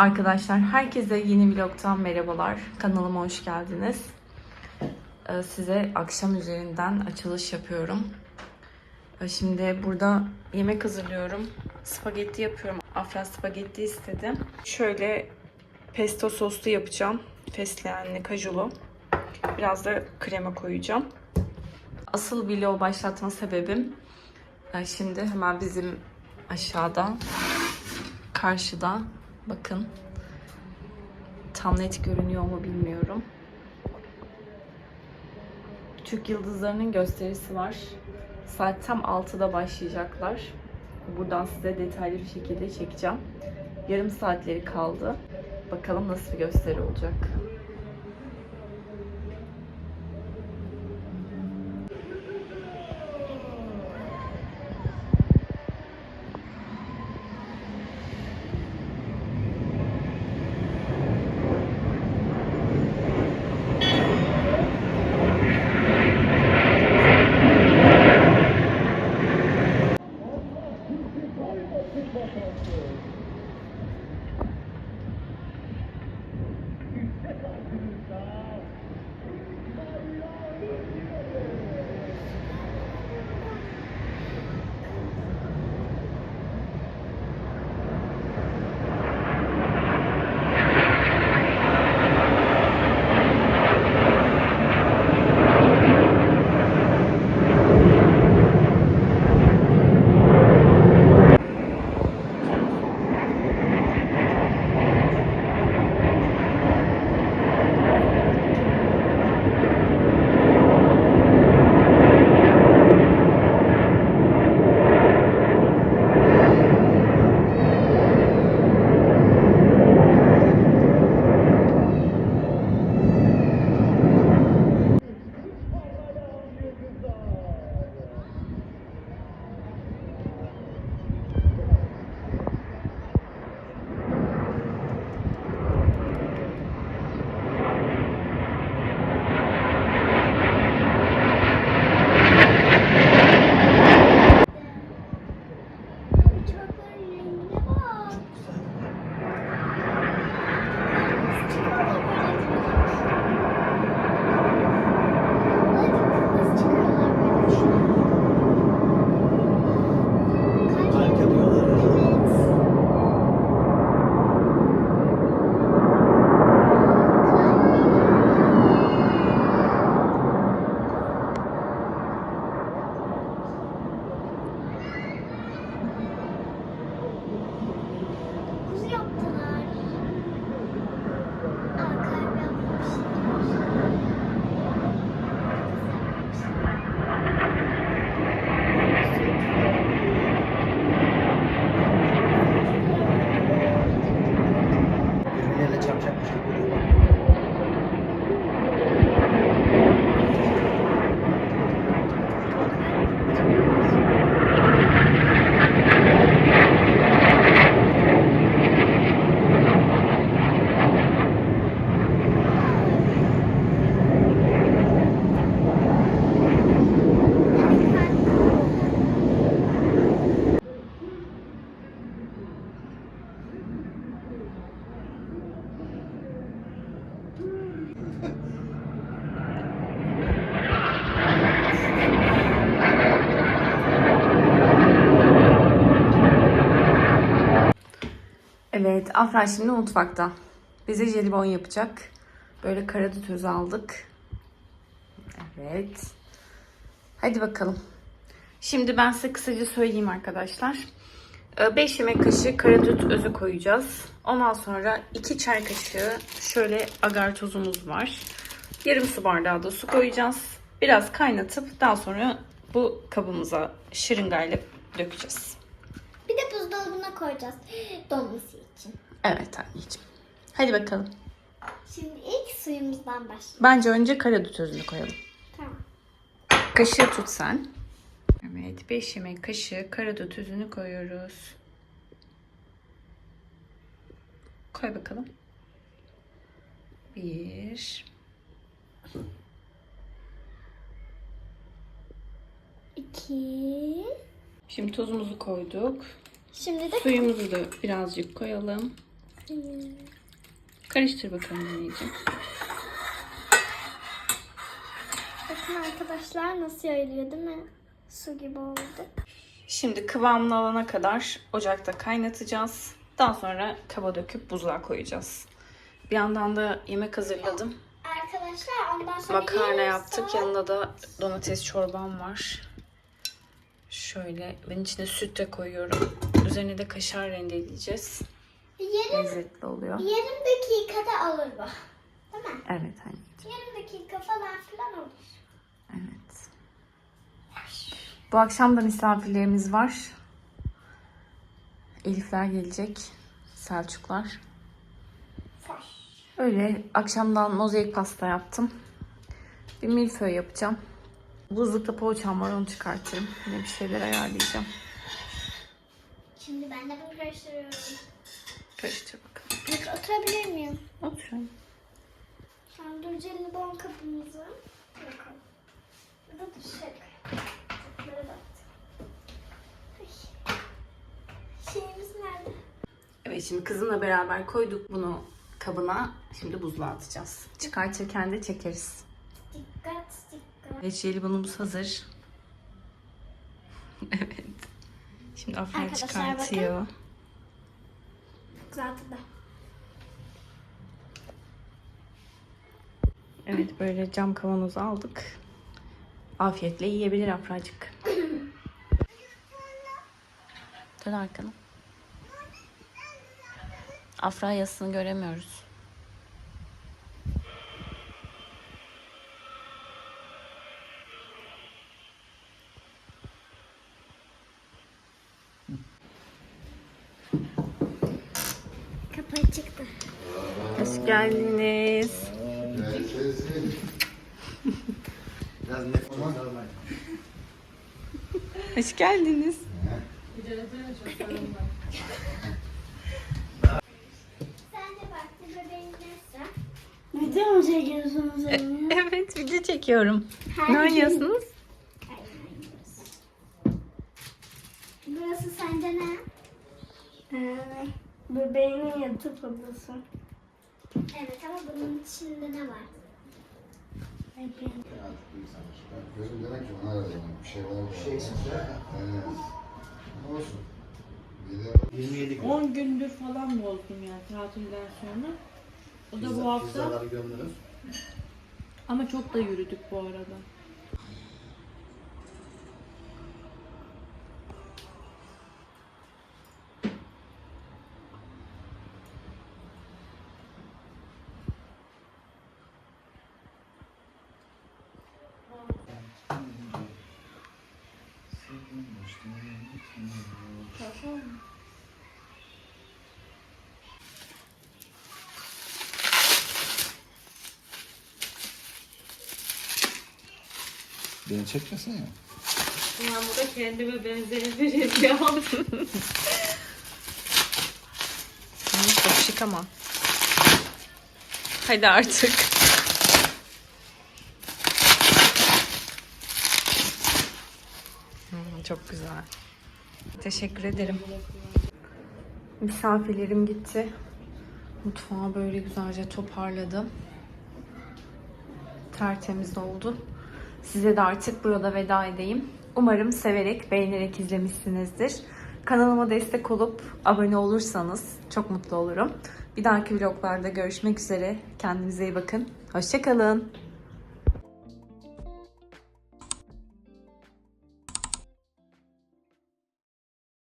Arkadaşlar herkese yeni vlogtan merhabalar. Kanalıma hoş geldiniz. Ee, Size akşam üzerinden açılış yapıyorum. Ee, Şimdi burada yemek hazırlıyorum. Spagetti yapıyorum. Afra spagetti istedim. Şöyle pesto soslu yapacağım. Fesleğenli, kajulu. Biraz da krema koyacağım. Asıl vlog başlatma sebebim e, şimdi hemen bizim aşağıda karşıda bakın tam net görünüyor mu bilmiyorum. Türk yıldızlarının gösterisi var. Saat tam 6'da başlayacaklar. Buradan size detaylı bir şekilde çekeceğim. Yarım saatleri kaldı. Bakalım nasıl bir gösteri olacak. Evet, Afra şimdi mutfakta. Bize jelibon yapacak. Böyle karadut aldık. Evet. Hadi bakalım. Şimdi ben size kısaca söyleyeyim arkadaşlar. 5 yemek kaşığı karadut özü koyacağız. Ondan sonra 2 çay kaşığı şöyle agar tozumuz var. Yarım su bardağı da su koyacağız. Biraz kaynatıp daha sonra bu kabımıza şırıngayla dökeceğiz. Buzdolabına koyacağız donması için. Evet anneciğim. Hadi bakalım. Şimdi ilk suyumuzdan başlayalım. Bence önce karadut özünü koyalım. Tamam. Kaşığı tut sen. Evet 5 yemek kaşığı karadut özünü koyuyoruz. Koy bakalım. Bir. İki. Şimdi tuzumuzu koyduk. Şimdi de Suyumuzu da birazcık koyalım. Karıştır bakalım anneciğim. Bakın arkadaşlar nasıl yayılıyor değil mi? Su gibi oldu. Şimdi kıvamını alana kadar ocakta kaynatacağız. Daha sonra kaba döküp buzluğa koyacağız. Bir yandan da yemek hazırladım. Arkadaşlar ondan sonra Makarna yaptık. Yanında da domates çorbam var. Şöyle ben içine süt de koyuyorum. Üzerine de kaşar rendeleyeceğiz. Yarım, Lezzetli oluyor. yarım dakikada olur bu. Değil mi? Evet anne. Yarım dakika falan filan olur. Evet. Bu akşam da misafirlerimiz var. Elifler gelecek. Selçuklar. Öyle akşamdan mozaik pasta yaptım. Bir milföy yapacağım. Buzlukta poğaçam var onu çıkartırım. Yine bir şeyler ayarlayacağım. Şimdi ben de bunu karıştırıyorum. Karıştır bakalım. İlk oturabilir miyim? Oturun. Sonra jelibon kapımızı yakalım. Bu da dışarı koyalım. Böyle de Ay. Şeyimiz nerede? Evet şimdi kızımla beraber koyduk bunu kabına. Şimdi buzluğa atacağız. Çıkartırken de çekeriz. Dikkat dikkat. Evet jelibonumuz hazır. evet. Şimdi Afra Arkadaşlar çıkartıyor. Zaten de. Evet böyle cam kavanozu aldık. Afiyetle yiyebilir Afracık. Dön arkana. Afra yasını göremiyoruz. Geldiniz. Biraz nefes normal. Hoş geldiniz. Video mu çekiyorsunuz anne? Evet video çekiyorum. Ne oynuyorsunuz? Burası sence ne? Ee, bebeğinin yatıp odası. Evet ama bunun içinde ne var? Gözüm demek ki ona aradım. Bir şeyler var. Şeysiz ya. Evet. Olsun. Bir de 27 gün. 10 gündür falan bozdum yani tatilden sonra. O da bu hafta Pizzaları gömdünüz. ama çok da yürüdük bu arada. Beni çekmesene ya. Ben burada kendime benzeri bir hediye aldım. Çok şık ama. Hadi artık. Hmm, çok güzel. Teşekkür ederim. Misafirlerim gitti. Mutfağı böyle güzelce toparladım. Tertemiz oldu. Size de artık burada veda edeyim. Umarım severek, beğenerek izlemişsinizdir. Kanalıma destek olup abone olursanız çok mutlu olurum. Bir dahaki vloglarda görüşmek üzere. Kendinize iyi bakın. Hoşçakalın.